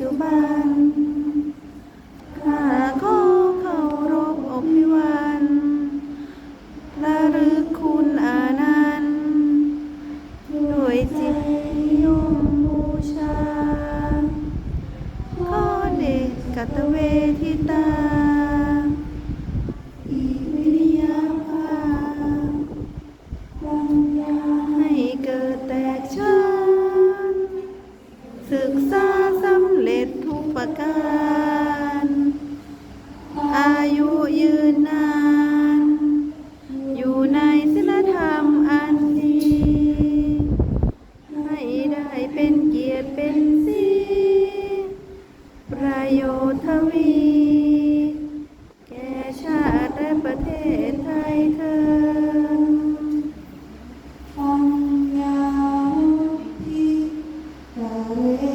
จุบันข้าขอเคารพอบิวันระลึกคุณอานันต์ด้วยจิตยมบูชาขอเดชกัตเวทิตาศึกษา เร็จทุกประการ อายุยืนนาน อยู่ในศีลธรรมอันดี ให้ได้เป็นเกียรติเป็นสีประโยชน์ทวี แก่ชาติและประเทศไทยเธอ Amen.